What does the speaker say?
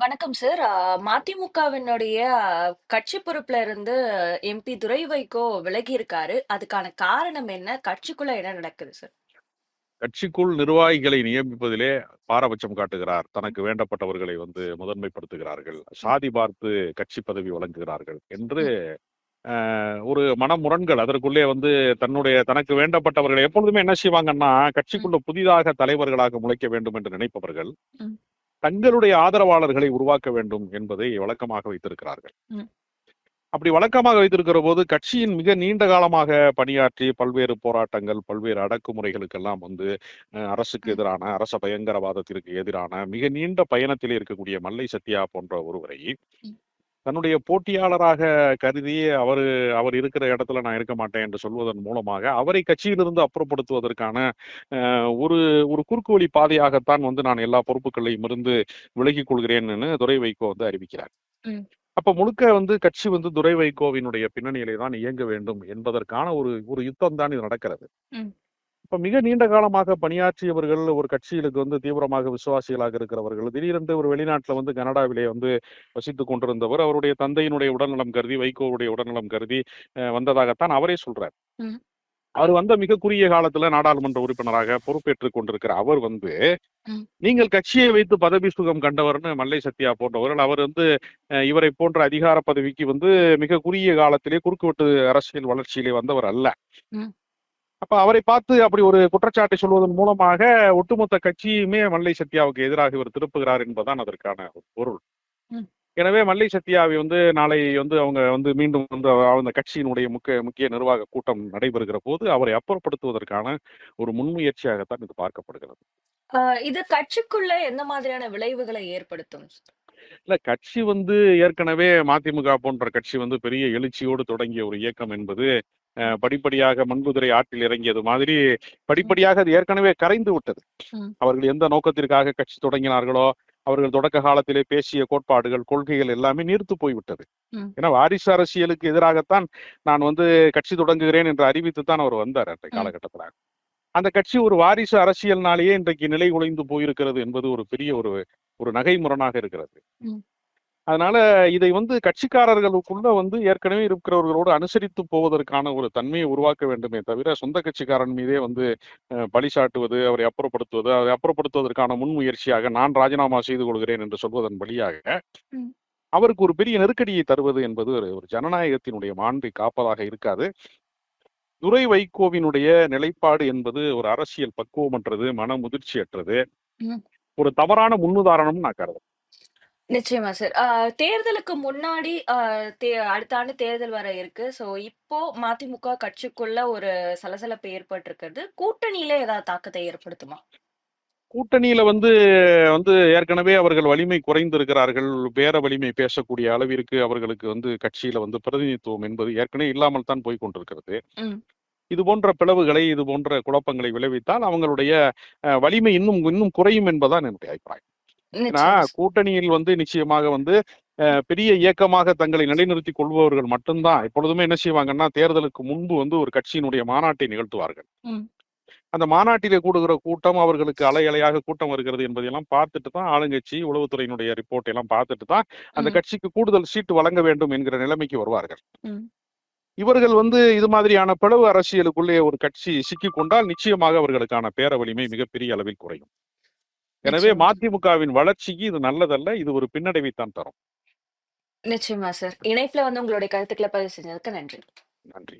வணக்கம் சார். மதிமுகவினுடைய கட்சி பொறுப்புல இருந்து எம்பி துரை வைகோ விலகியிருக்காரு. அதுக்கான காரணம் என்ன? கட்சிக்குள்ள என்ன நடக்குது சார்? கட்சிக்குள் நிர்வாகிகளை நியமிப்பதிலே பாரபட்சம் காட்டுகிறார். தனக்கு வேண்டப்பட்டவர்களை வந்து முதன்மைப்படுத்துகிறார்கள். சாதி பார்த்து கட்சி பதவி வழங்குகிறார்கள் என்று. அ ஒரு மனமுரண்கள். அதற்குள்ளே வந்து தன்னுடைய தனக்கு வேண்டப்பட்டவர்களை எப்பொழுதுமே என்ன செய்வாங்கன்னா. கட்சிக்குள்ள புதிதாக தலைவர்களாக முளைக்க வேண்டும் என்று நினைப்பவர்கள், ம். தங்களுடைய ஆதரவாளர்களை உருவாக்க வேண்டும் என்பதை வழக்கமாக வைத்திருக்கிறார்கள். அப்படி வழக்கமாக வைத்திருக்கிற போது, கட்சியின் மிக நீண்ட காலமாக பணியாற்றி பல்வேறு போராட்டங்கள், பல்வேறு அடக்குமுறைகளுக்கெல்லாம் வந்து அரசுக்கு. எதிரான, அரச பயங்கரவாதத்திற்கு எதிரான மிக நீண்ட பயணத்திலே இருக்கக்கூடிய மல்லை சத்யா போன்ற ஒருவரை. தன்னுடைய போட்டியாளராக கருதி அவரு அவர் இருக்கிற இடத்துல நான் இருக்க மாட்டேன் என்று சொல்வதன் மூலமாக, அவரை கட்சியிலிருந்து அப்புறப்படுத்துவதற்கான ஒரு ஒரு குறுக்கு வழி பாதையாகத்தான் வந்து நான் எல்லா பொறுப்புகளையும் இருந்து விலகிக் கொள்கிறேன்னு துரை வைகோ வந்து அறிவிக்கிறார். அப்ப முழுக்க வந்து கட்சி வந்து துரை வைகோவினுடைய பின்னணியிலே தான் இயங்க வேண்டும் என்பதற்கான ஒரு ஒரு யுத்தம் தான் இது நடக்கிறது. இப்ப மிக நீண்ட காலமாக பணியாற்றியவர்கள், ஒரு கட்சியிலுக்கு வந்து தீவிரமாக விசுவாசிகளாக இருக்கிறவர்கள், திடீரென்று ஒரு வெளிநாட்டுல வந்து கனடாவிலே வந்து வசித்துக் கொண்டிருந்தவர், அவருடைய தந்தையினுடைய உடல்நலம் கருதி, வைகோவுடைய உடல்நலம் கருதி வந்ததாகத்தான் அவரே சொல்றார். அவர் வந்த மிக குறுகிய காலத்துல நாடாளுமன்ற உறுப்பினராக பொறுப்பேற்றுக் கொண்டிருக்கிற அவர் வந்து. நீங்கள் கட்சியை வைத்து பதவி சுகம் கண்டவர்ன்னு மல்லை சத்யா போன்றவர்கள், அவர் வந்து இவரை போன்ற அதிகார பதவிக்கு வந்து மிக குறுகிய காலத்திலே குறுக்குவெட்டு அரசியல் வளர்ச்சியிலே வந்தவர் அல்ல. அப்ப அவரை பார்த்து அப்படி ஒரு குற்றச்சாட்டை சொல்வதன் மூலமாக, ஒட்டுமொத்த கட்சியுமே மல்லை சத்யாவுக்கு எதிராக இவர் திருப்புகிறார் என்பதுதான் அதற்கான பொருள். எனவே மல்லை சத்யாவை வந்து நாளை வந்து அவங்க வந்து மீண்டும் வந்து அந்த கட்சியினுடைய முக்க முக்கிய நிர்வாக கூட்டம் நடைபெறுகிற போது, அவரை அப்புறப்படுத்துவதற்கான ஒரு முன்முயற்சியாகத்தான் இது பார்க்கப்படுகிறது. இது கட்சிக்குள்ள எந்த மாதிரியான விளைவுகளை ஏற்படுத்தும்? இல்ல கட்சி வந்து ஏற்கனவே மதிமுக போன்ற கட்சி வந்து பெரிய எழுச்சியோடு தொடங்கிய ஒரு இயக்கம் என்பது. படிப்படியாக மண்குதிரை ஆற்றில் இறங்கியது மாதிரி. படிப்படியாக அது ஏற்கனவே கரைந்து விட்டது. அவர்கள் எந்த நோக்கத்திற்காக கட்சி தொடங்கினார்களோ, அவர்கள் தொடக்க காலத்திலே பேசிய கோட்பாடுகள், கொள்கைகள் எல்லாமே நீர்த்து போய்விட்டது. ஏன்னா வாரிசு அரசியலுக்கு எதிராகத்தான் நான் வந்து கட்சி தொடங்குகிறேன் என்று அறிவித்து தான் அவர் வந்தார் அன்றைய. காலகட்டத்துல. அந்த கட்சி ஒரு வாரிசு அரசியல்னாலேயே இன்றைக்கு நிலைகுலைந்து போயிருக்கிறது என்பது ஒரு பெரிய ஒரு ஒரு நகைமுரணாக இருக்கிறது. அதனால இதை வந்து கட்சிக்காரர்களுக்குள்ள வந்து ஏற்கனவே இருக்கிறவர்களோடு அனுசரித்து போவதற்கான ஒரு தன்மையை உருவாக்க வேண்டுமே தவிர, சொந்த கட்சிக்காரன் மீதே வந்து பழி சாட்டுவது, அவரை அப்புறப்படுத்துவது, அவரை அப்புறப்படுத்துவதற்கான முன்முயற்சியாக நான் ராஜினாமா செய்து கொள்கிறேன் என்று சொல்வதன் வழியாக. அவருக்கு ஒரு பெரிய நெருக்கடியை தருவது என்பது ஒரு ஒரு ஜனநாயகத்தினுடைய மாண்பை காப்பதாக இருக்காது. துரை வைகோவினுடைய நிலைப்பாடு என்பது ஒரு அரசியல் பக்குவமற்றது, மனமுதிர்ச்சியற்றது. ம். ஒரு தவறான முன்னுதாரணம்னு நான் கருதுறேன். நிச்சயமா சார். அ தேர்தலுக்கு முன்னாடி தே அடுத்த ஆண்டு தேர்தல் வர இருக்கு. ஸோ இப்போ மதிமுக கட்சிக்குள்ள ஒரு சலசலப்பு ஏற்பட்டிருக்கிறது. கூட்டணியில ஏதாவது தாக்கத்தை ஏற்படுத்துமா? கூட்டணியில வந்து வந்து ஏற்கனவே அவர்கள் வலிமை குறைந்திருக்கிறார்கள். பேர வலிமை பேசக்கூடிய அளவிற்கு அவர்களுக்கு வந்து கட்சியில வந்து பிரதிநிதித்துவம் என்பது ஏற்கனவே இல்லாமல் தான் போய்க் கொண்டிருக்கிறது. ம். இது போன்ற பிளவுகளை, இது போன்ற குழப்பங்களை விளைவித்தால் அவங்களுடைய அ வலிமை இன்னும் இன்னும் குறையும் என்பதுதான் என்னுடைய அபிப்பிராயம். ஏன்னா. கூட்டணியில் வந்து நிச்சயமாக வந்து பெரிய இயக்கமாக தங்களை நிலைநிறுத்திக் கொள்பவர்கள் மட்டும் தான் எப்பொழுதுமே என்ன செய்வாங்கன்னா, தேர்தலுக்கு முன்பு வந்து ஒரு கட்சியினுடைய மாநாட்டை நிகழ்த்துவார்கள். அந்த மாநாட்டிலே கூடுகிற கூட்டம் அவர்களுக்கு அலை அலையாக கூட்டம் வருகிறது என்பதையெல்லாம் பார்த்துட்டு தான் ஆளுங்கட்சி, உளவுத்துறையினுடைய ரிப்போர்ட் எல்லாம் பார்த்துட்டு தான் அந்த. கட்சிக்கு கூடுதல் சீட்டு வழங்க வேண்டும் என்கிற நிலைமைக்கு வருவார்கள். இவர்கள் வந்து இது மாதிரியான பிளவு அரசியலுக்குள்ளே ஒரு கட்சி சிக்கிக் கொண்டால் நிச்சயமாக அவர்களுக்கான பேர வலிமை மிகப்பெரிய அளவில் குறையும். எனவே. மதிமுகவின் வளர்ச்சிக்கு இது நல்லதல்ல. இது ஒரு பின்னடைவைத்தான் தரும். நிச்சயமா சார். இணைப்புல வந்து உங்களுடைய கருத்துக்கள பதிவு செஞ்சதுக்கு நன்றி. நன்றி.